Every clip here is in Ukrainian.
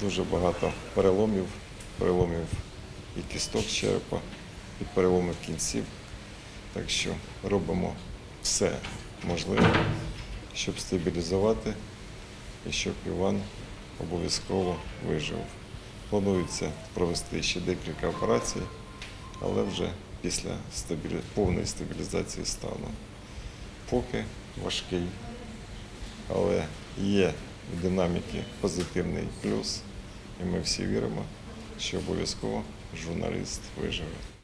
дуже багато переломів, переломів і кісток черепа, і переломів кінців. Так що робимо все можливе, щоб стабілізувати і щоб Іван обов'язково вижив. Планується провести ще декілька операцій, але вже після стабілі... повної стабілізації стану. Поки важкий, але є динаміки позитивний плюс, і ми всі віримо, що обов'язково журналіст виживе.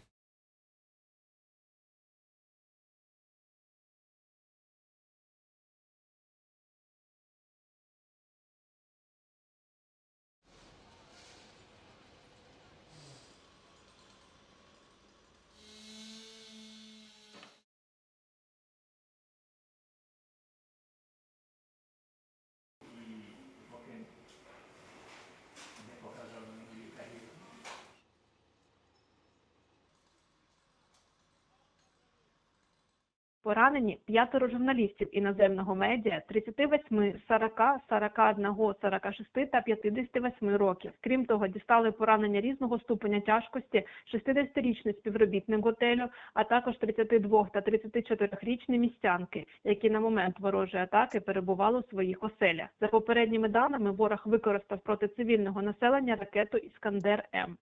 Поранені п'ятеро журналістів іноземного медіа 38, 40, 41, 46 та 58 років. Крім того, дістали поранення різного ступеня тяжкості 60-річний співробітник готелю, а також 32 та 34-річні містянки, які на момент ворожої атаки перебували у своїх оселях. За попередніми даними, ворог використав проти цивільного населення ракету Іскандер М.